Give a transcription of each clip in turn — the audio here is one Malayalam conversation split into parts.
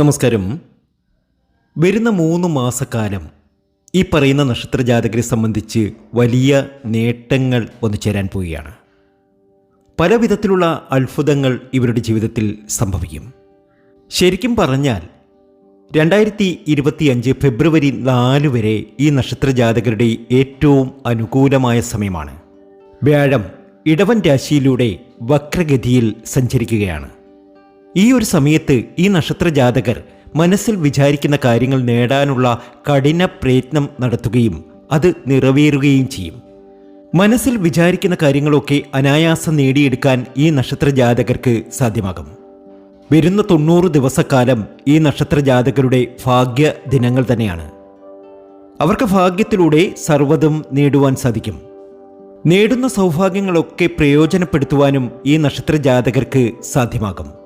നമസ്കാരം. വരുന്ന മൂന്ന് മാസക്കാലം ഈ പറയുന്ന നക്ഷത്ര ജാതകരെ സംബന്ധിച്ച് വലിയ നേട്ടങ്ങൾ വന്നു ചേരാൻ പോവുകയാണ്. പല വിധത്തിലുള്ള അത്ഭുതങ്ങൾ ഇവരുടെ ജീവിതത്തിൽ സംഭവിക്കും. ശരിക്കും പറഞ്ഞാൽ രണ്ടായിരത്തി ഇരുപത്തി അഞ്ച് ഫെബ്രുവരി നാല് വരെ ഈ നക്ഷത്ര ജാതകരുടെ ഏറ്റവും അനുകൂലമായ സമയമാണ്. വ്യാഴം ഇടവൻ രാശിയിലൂടെ വക്രഗതിയിൽ സഞ്ചരിക്കുകയാണ്. ഈ ഒരു സമയത്ത് ഈ നക്ഷത്ര ജാതകർ മനസ്സിൽ വിചാരിക്കുന്ന കാര്യങ്ങൾ നേടാനുള്ള കഠിന പ്രയത്നം നടത്തുകയും അത് നിറവേറുകയും ചെയ്യും. മനസ്സിൽ വിചാരിക്കുന്ന കാര്യങ്ങളൊക്കെ അനായാസം നേടിയെടുക്കാൻ ഈ നക്ഷത്ര ജാതകർക്ക് സാധ്യമാകും. വരുന്ന തൊണ്ണൂറ് ദിവസക്കാലം ഈ നക്ഷത്ര ജാതകരുടെ ഭാഗ്യ ദിനങ്ങൾ തന്നെയാണ്. അവർക്ക് ഭാഗ്യത്തിലൂടെ സർവതും നേടുവാൻ സാധിക്കും. നേടുന്ന സൗഭാഗ്യങ്ങളൊക്കെ പ്രയോജനപ്പെടുത്തുവാനും ഈ നക്ഷത്ര ജാതകർക്ക് സാധ്യമാകും.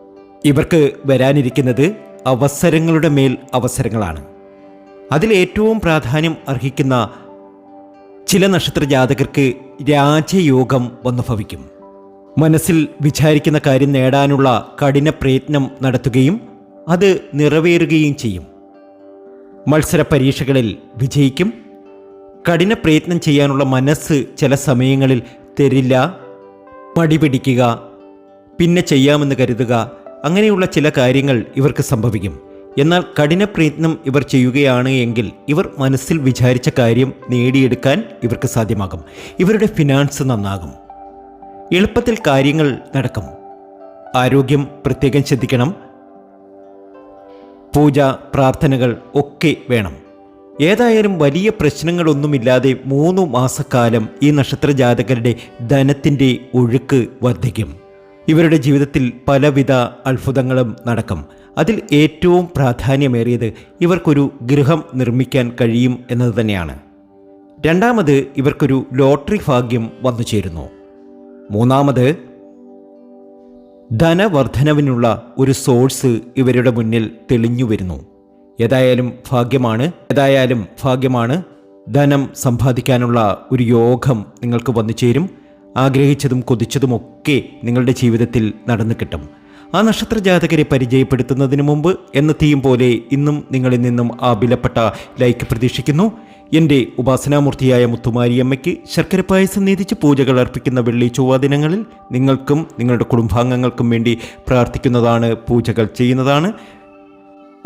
ഇവർക്ക് വരാനിരിക്കുന്നത് അവസരങ്ങളുടെ മേൽ അവസരങ്ങളാണ്. അതിൽ ഏറ്റവും പ്രാധാന്യം അർഹിക്കുന്ന ചില നക്ഷത്ര ജാതകർക്ക് രാജയോഗം വന്നു ഭവിക്കും മനസ്സിൽ വിചാരിക്കുന്ന കാര്യം നേടാനുള്ള കഠിന പ്രയത്നം നടത്തുകയും അത് നിറവേറുകയും ചെയ്യും. മത്സര പരീക്ഷകളിൽ വിജയിക്കും. കഠിന പ്രയത്നം ചെയ്യാനുള്ള മനസ്സ് ചില സമയങ്ങളിൽ തരില്ല മടി പിടിക്കുക പിന്നെ ചെയ്യാമെന്ന് കരുതുക അങ്ങനെയുള്ള ചില കാര്യങ്ങൾ ഇവർക്ക് സംഭവിക്കും. എന്നാൽ കഠിന പ്രയത്നം ഇവർ ചെയ്യുകയാണ് എങ്കിൽ ഇവർ മനസ്സിൽ വിചാരിച്ച കാര്യം നേടിയെടുക്കാൻ ഇവർക്ക് സാധ്യമാകും. ഇവരുടെ ഫിനാൻസ് നന്നാകും. എളുപ്പത്തിൽ കാര്യങ്ങൾ നടക്കും. ആരോഗ്യം പ്രത്യേകം ശ്രദ്ധിക്കണം. പൂജ പ്രാർത്ഥനകൾ ഒക്കെ വേണം. ഏതായാലും വലിയ പ്രശ്നങ്ങളൊന്നുമില്ലാതെ മൂന്ന് മാസക്കാലം ഈ നക്ഷത്ര ജാതകരുടെ ധനത്തിന്റെ ഒഴുക്ക് വർദ്ധിക്കും. ഇവരുടെ ജീവിതത്തിൽ പലവിധ അത്ഭുതങ്ങളും നടക്കും. അതിൽ ഏറ്റവും പ്രാധാന്യമേറിയത് ഇവർക്കൊരു ഗൃഹം നിർമ്മിക്കാൻ കഴിയും എന്നത് തന്നെയാണ്. രണ്ടാമത് ഇവർക്കൊരു ലോട്ടറി ഭാഗ്യം വന്നു ചേരുന്നു. മൂന്നാമത് ധനവർദ്ധനവിനുള്ള ഒരു സോഴ്സ് ഇവരുടെ മുന്നിൽ തെളിഞ്ഞു വരുന്നു. ഏതായാലും ഭാഗ്യമാണ് ഏതായാലും ഭാഗ്യമാണ് ധനം സമ്പാദിക്കാനുള്ള ഒരു യോഗം നിങ്ങൾക്ക് വന്നു ചേരും. ആഗ്രഹിച്ചതും കൊതിച്ചതുമൊക്കെ നിങ്ങളുടെ ജീവിതത്തിൽ നടന്നു കിട്ടും. ആ നക്ഷത്ര ജാതകരെ പരിചയപ്പെടുത്തുന്നതിന് മുമ്പ് എന്നത്തെയും പോലെ ഇന്നും നിങ്ങളിൽ നിന്നും ആ വിലപ്പെട്ട ലൈക്ക് പ്രതീക്ഷിക്കുന്നു. എന്റെ ഉപാസനാമൂർത്തിയായ മുത്തുമാരിയമ്മയ്ക്ക് ശർക്കര പായസം നീതിച്ച് പൂജകൾ അർപ്പിക്കുന്ന വെള്ളി ചൊവ്വ ദിനങ്ങളിൽ നിങ്ങൾക്കും നിങ്ങളുടെ കുടുംബാംഗങ്ങൾക്കും വേണ്ടി പ്രാർത്ഥിക്കുന്നതാണ് പൂജകൾ ചെയ്യുന്നതാണ്.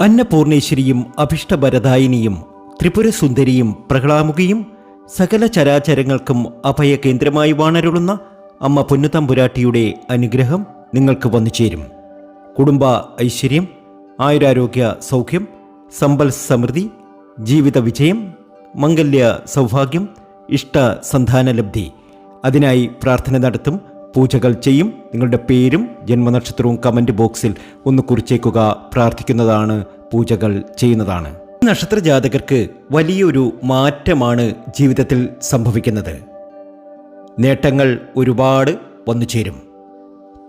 അന്നപൂർണേശ്വരിയും അഭിഷ്ടഭരദായിനിയും ത്രിപുരസുന്ദരിയും പ്രഹ്ലാമുകിയും സകല ചരാചരങ്ങൾക്കും അഭയ കേന്ദ്രമായി വാണരുളുന്ന അമ്മ പൊന്നുതമ്പുരാട്ടിയുടെ അനുഗ്രഹം നിങ്ങൾക്ക് വന്നു ചേരും. കുടുംബ ഐശ്വര്യം ആയുരാരോഗ്യ സൗഖ്യം സമ്പൽ സമൃദ്ധി ജീവിത വിജയം മംഗല്യ സൗഭാഗ്യം ഇഷ്ട സന്താനലബ്ധി അതിനായി പ്രാർത്ഥന നടത്തും പൂജകൾ ചെയ്യും. നിങ്ങളുടെ പേരും ജന്മനക്ഷത്രവും കമന്റ് ബോക്സിൽ ഒന്ന് കുറിച്ചേക്കുക പ്രാർത്ഥിക്കുന്നതാണ് പൂജകൾ ചെയ്യുന്നതാണ്. നക്ഷത്ര ജാതകർക്ക് വലിയൊരു മാറ്റമാണ് ജീവിതത്തിൽ സംഭവിക്കുന്നത്. നേട്ടങ്ങൾ ഒരുപാട് വന്നു ചേരും.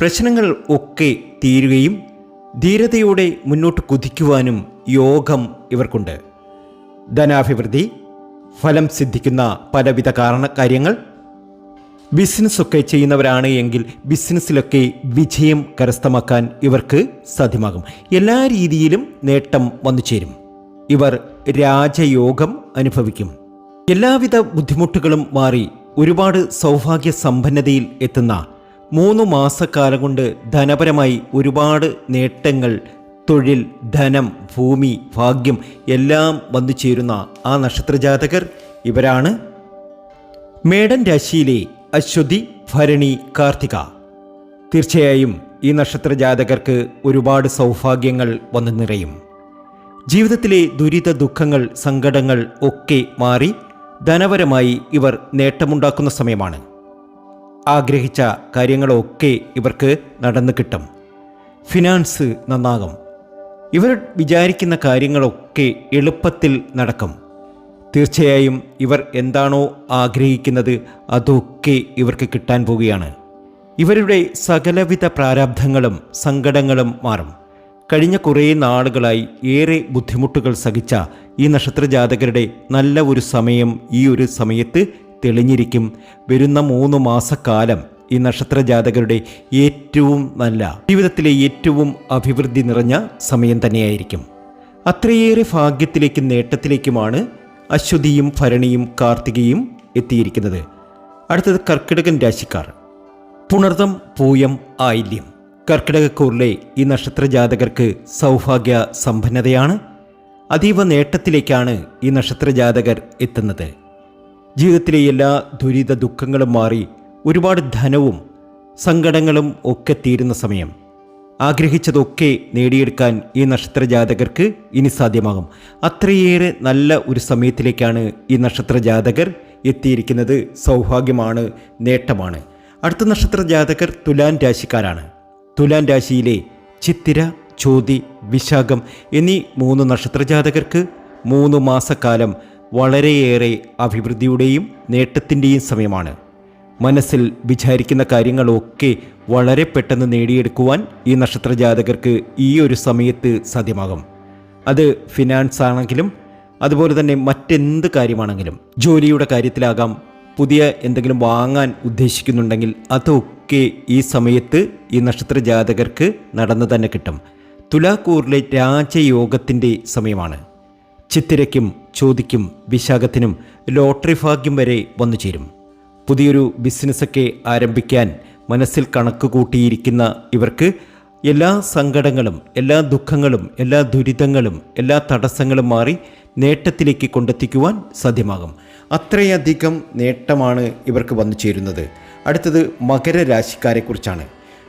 പ്രശ്നങ്ങൾ ഒക്കെ തീരുകയും ധീരതയോടെ മുന്നോട്ട് കുതിക്കുവാനും യോഗം ഇവർക്കുണ്ട്. ധനാഭിവൃദ്ധി ഫലം സിദ്ധിക്കുന്ന പലവിധ കാരണ കാര്യങ്ങൾ. ബിസിനസ്സൊക്കെ ചെയ്യുന്നവരാണ് എങ്കിൽ ബിസിനസ്സിലൊക്കെ വിജയം കരസ്ഥമാക്കാൻ ഇവർക്ക് സാധ്യമാകും. എല്ലാ രീതിയിലും നേട്ടം വന്നു ചേരും. ഇവർ രാജയോഗം അനുഭവിക്കും. എല്ലാവിധ ബുദ്ധിമുട്ടുകളും മാറി ഒരുപാട് സൗഭാഗ്യ സമ്പന്നതയിൽ എത്തുന്ന മൂന്ന് മാസക്കാലം കൊണ്ട് ധനപരമായി ഒരുപാട് നേട്ടങ്ങൾ തൊഴിൽ ധനം ഭൂമി ഭാഗ്യം എല്ലാം വന്നു ചേരുന്ന ആ നക്ഷത്രജാതകർ ഇവരാണ്. മേടൻ രാശിയിലെ അശ്വതി ഭരണി കാർത്തിക. തീർച്ചയായും ഈ നക്ഷത്രജാതകർക്ക് ഒരുപാട് സൗഭാഗ്യങ്ങൾ വന്നു നിറയും. ജീവിതത്തിലെ ദുരിത ദുഃഖങ്ങൾ സങ്കടങ്ങൾ ഒക്കെ മാറി ധനപരമായി ഇവർ നേട്ടമുണ്ടാക്കുന്ന സമയമാണ്. ആഗ്രഹിച്ച കാര്യങ്ങളൊക്കെ ഇവർക്ക് നടന്നു കിട്ടും. ഫിനാൻസ് നന്നാകും. ഇവർ വിചാരിക്കുന്ന കാര്യങ്ങളൊക്കെ എളുപ്പത്തിൽ നടക്കും. തീർച്ചയായും ഇവർ എന്താണോ ആഗ്രഹിക്കുന്നത് അതൊക്കെ ഇവർക്ക് കിട്ടാൻ പോവുകയാണ്. ഇവരുടെ സകലവിധ പ്രാരാബ്ധങ്ങളും സങ്കടങ്ങളും മാറും. കഴിഞ്ഞ കുറേ നാളുകളായി ഏറെ ബുദ്ധിമുട്ടുകൾ സഹിച്ച ഈ നക്ഷത്രജാതകരുടെ നല്ല ഒരു സമയം ഈ ഒരു സമയത്ത് തെളിഞ്ഞിരിക്കും. വരുന്ന മൂന്ന് മാസക്കാലം ഈ നക്ഷത്രജാതകരുടെ ഏറ്റവും നല്ല ജീവിതത്തിലെ ഏറ്റവും അഭിവൃദ്ധി നിറഞ്ഞ സമയം തന്നെയായിരിക്കും. അത്രയേറെ ഭാഗ്യത്തിലേക്കും നേട്ടത്തിലേക്കുമാണ് അശ്വതിയും ഭരണിയും കാർത്തികയും എത്തിയിരിക്കുന്നത്. അടുത്തത് കർക്കിടകൻ രാശിക്കാർ. പുണർതം പൂയം ആയില്യം. കർക്കിടകക്കൂറിലെ ഈ നക്ഷത്ര ജാതകർക്ക് സൗഭാഗ്യ സമ്പന്നതയാണ്. അതീവ നേട്ടത്തിലേക്കാണ് ഈ നക്ഷത്ര ജാതകർ എത്തുന്നത്. ജീവിതത്തിലെ എല്ലാ ദുരിത ദുഃഖങ്ങളും മാറി ഒരുപാട് ധനവും സങ്കടങ്ങളും ഒക്കെ തീരുന്ന സമയം. ആഗ്രഹിച്ചതൊക്കെ നേടിയെടുക്കാൻ ഈ നക്ഷത്ര ജാതകർക്ക് ഇനി സാധ്യമാകും. അത്രയേറെ നല്ല ഒരു സമയത്തിലേക്കാണ് ഈ നക്ഷത്ര ജാതകർ എത്തിയിരിക്കുന്നത്. സൗഭാഗ്യമാണ് നേട്ടമാണ്. അടുത്ത നക്ഷത്ര ജാതകർ തുലാൻ രാശിക്കാരാണ്. തുലാൻ രാശിയിലെ ചിത്തിര ചോതി വിശാഖം എന്നീ മൂന്ന് നക്ഷത്ര ജാതകർക്ക് മൂന്ന് മാസക്കാലം വളരെയേറെ അഭിവൃദ്ധിയുടെയും നേട്ടത്തിന്റെയും സമയമാണ്. മനസ്സിൽ വിചാരിക്കുന്ന കാര്യങ്ങളൊക്കെ വളരെ പെട്ടെന്ന് നേടിയെടുക്കുവാൻ ഈ നക്ഷത്ര ജാതകർക്ക് ഈ ഒരു സമയത്ത് സാധ്യമാകും. അത് ഫിനാൻസ് ആണെങ്കിലും അതുപോലെ തന്നെ മറ്റെന്ത് കാര്യമാണെങ്കിലും ജോലിയുടെ കാര്യത്തിലാകാം പുതിയ എന്തെങ്കിലും വാങ്ങാൻ ഉദ്ദേശിക്കുന്നുണ്ടെങ്കിൽ അതൊക്കെ ഈ സമയത്ത് ഈ നക്ഷത്ര ജാതകർക്ക് നടന്നു തന്നെ കിട്ടും. തുലാക്കൂറിലെ രാജയോഗത്തിന്റെ സമയമാണ്. ചിത്തിരയ്ക്കും ചോദിക്കും വിശാഖത്തിനും ലോട്ടറി ഭാഗ്യം വരെ വന്നു ചേരും. പുതിയൊരു ബിസിനസ്സൊക്കെ ആരംഭിക്കാൻ മനസ്സിൽ കണക്ക് കൂട്ടിയിരിക്കുന്ന ഇവർക്ക് എല്ലാ സങ്കടങ്ങളും എല്ലാ ദുഃഖങ്ങളും എല്ലാ ദുരിതങ്ങളും എല്ലാ തടസ്സങ്ങളും മാറി നേട്ടത്തിലേക്ക് കൊണ്ടെത്തിക്കുവാൻ സാധ്യമാകും. അത്രയധികം നേട്ടമാണ് ഇവർക്ക് വന്നു ചേരുന്നത്. അടുത്തത് മകരരാശിക്കാരെക്കുറിച്ചാണ്.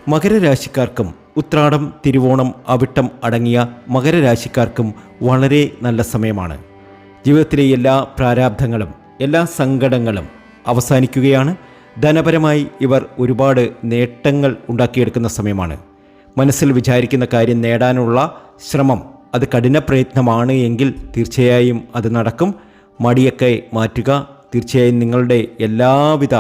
മകരരാശിക്കാർക്കും ഉത്രാടം തിരുവോണം അവിട്ടം അടങ്ങിയ മകരരാശിക്കാർക്കും വളരെ നല്ല സമയമാണ്. ജീവിതത്തിലെ എല്ലാ പ്രാരാബ്ധങ്ങളും എല്ലാ സങ്കടങ്ങളും അവസാനിക്കുകയാണ്. ധനപരമായി ഇവർ ഒരുപാട് നേട്ടങ്ങൾ ഉണ്ടാക്കിയെടുക്കുന്ന സമയമാണ്. മനസ്സിൽ വിചാരിക്കുന്ന കാര്യം നേടാനുള്ള ശ്രമം അത് കഠിന പ്രയത്നമാണ് എങ്കിൽ തീർച്ചയായും അത് നടക്കും. മടിയൊക്കെ മാറ്റുക. തീർച്ചയായും നിങ്ങളുടെ എല്ലാവിധ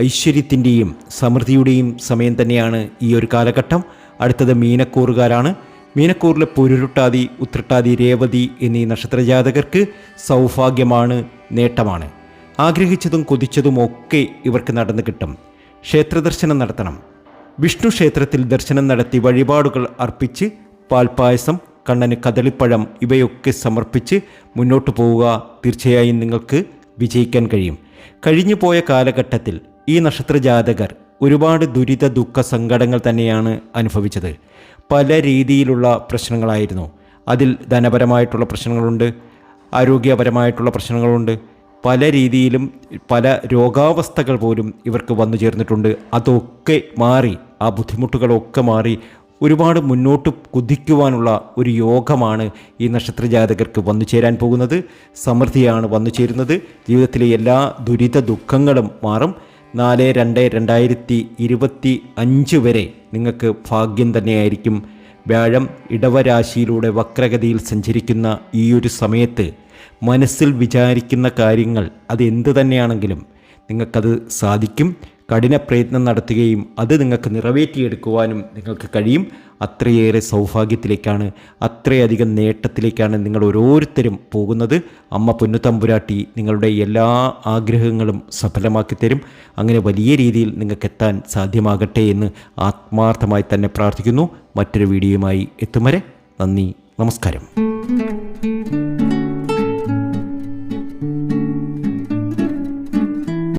ഐശ്വര്യത്തിന്റെയും സമൃദ്ധിയുടെയും സമയം തന്നെയാണ് ഈ ഒരു കാലഘട്ടം. അടുത്തത് മീനക്കൂറുകാരാണ്. മീനക്കൂറിലെ പൊരുരുട്ടാതി ഉത്രട്ടാതി രേവതി എന്നീ നക്ഷത്രജാതകർക്ക് സൗഭാഗ്യമാണ് നേട്ടമാണ്. ആഗ്രഹിച്ചതും കൊതിച്ചതും ഒക്കെ ഇവർക്ക് നടന്നു കിട്ടും. ക്ഷേത്രദർശനം നടത്തണം. വിഷ്ണു ക്ഷേത്രത്തിൽ ദർശനം നടത്തി വഴിപാടുകൾ അർപ്പിച്ച് പാൽപ്പായസം കണ്ണന് കദളിപ്പഴം ഇവയൊക്കെ സമർപ്പിച്ച് മുന്നോട്ട് പോവുക തീർച്ചയായും നിങ്ങൾക്ക് വിജയിക്കാൻ കഴിയും. കഴിഞ്ഞു പോയ കാലഘട്ടത്തിൽ ഈ നക്ഷത്ര ജാതകർ ഒരുപാട് ദുരിത ദുഃഖ സങ്കടങ്ങൾ തന്നെയാണ് അനുഭവിച്ചത്. പല രീതിയിലുള്ള പ്രശ്നങ്ങളായിരുന്നു. അതിൽ ധനപരമായിട്ടുള്ള പ്രശ്നങ്ങളുണ്ട് ആരോഗ്യപരമായിട്ടുള്ള പ്രശ്നങ്ങളുണ്ട്. പല രീതിയിലും പല രോഗാവസ്ഥകൾ പോലും ഇവർക്ക് വന്നു ചേർന്നിട്ടുണ്ട്. അതൊക്കെ മാറി ആ ബുദ്ധിമുട്ടുകളൊക്കെ മാറി ഒരുപാട് മുന്നോട്ട് കുതിക്കുവാനുള്ള ഒരു യോഗമാണ് ഈ നക്ഷത്ര ജാതകർക്ക് വന്നു ചേരാൻ പോകുന്നത്. സമൃദ്ധിയാണ് വന്നു ചേരുന്നത്. ജീവിതത്തിലെ എല്ലാ ദുരിത ദുഃഖങ്ങളും മാറും. നാല് രണ്ട് രണ്ടായിരത്തി ഇരുപത്തി അഞ്ച് വരെ നിങ്ങൾക്ക് ഭാഗ്യം തന്നെയായിരിക്കും. വ്യാഴം ഇടവരാശിയിലൂടെ വക്രഗതിയിൽ സഞ്ചരിക്കുന്ന ഈ ഒരു സമയത്ത് മനസ്സിൽ വിചാരിക്കുന്ന കാര്യങ്ങൾ അത് എന്ത് തന്നെയാണെങ്കിലും നിങ്ങൾക്കത് സാധിക്കും. കഠിന പ്രയത്നം നടത്തുകയും അത് നിങ്ങൾക്ക് നിറവേറ്റിയെടുക്കുവാനും നിങ്ങൾക്ക് കഴിയും. അത്രയേറെ സൗഭാഗ്യത്തിലേക്കാണ് അത്രയധികം നേട്ടത്തിലേക്കാണ് നിങ്ങൾ ഓരോരുത്തരും പോകുന്നത്. അമ്മ പൊന്നുതമ്പുരാട്ടി നിങ്ങളുടെ എല്ലാ ആഗ്രഹങ്ങളും സഫലമാക്കി തരും. അങ്ങനെ വലിയ രീതിയിൽ നിങ്ങൾക്ക് എത്താൻ സാധ്യമാകട്ടെ എന്ന് ആത്മാർത്ഥമായി തന്നെ പ്രാർത്ഥിക്കുന്നു. മറ്റൊരു വീഡിയോയുമായി എത്തും വരെ നന്ദി നമസ്കാരം.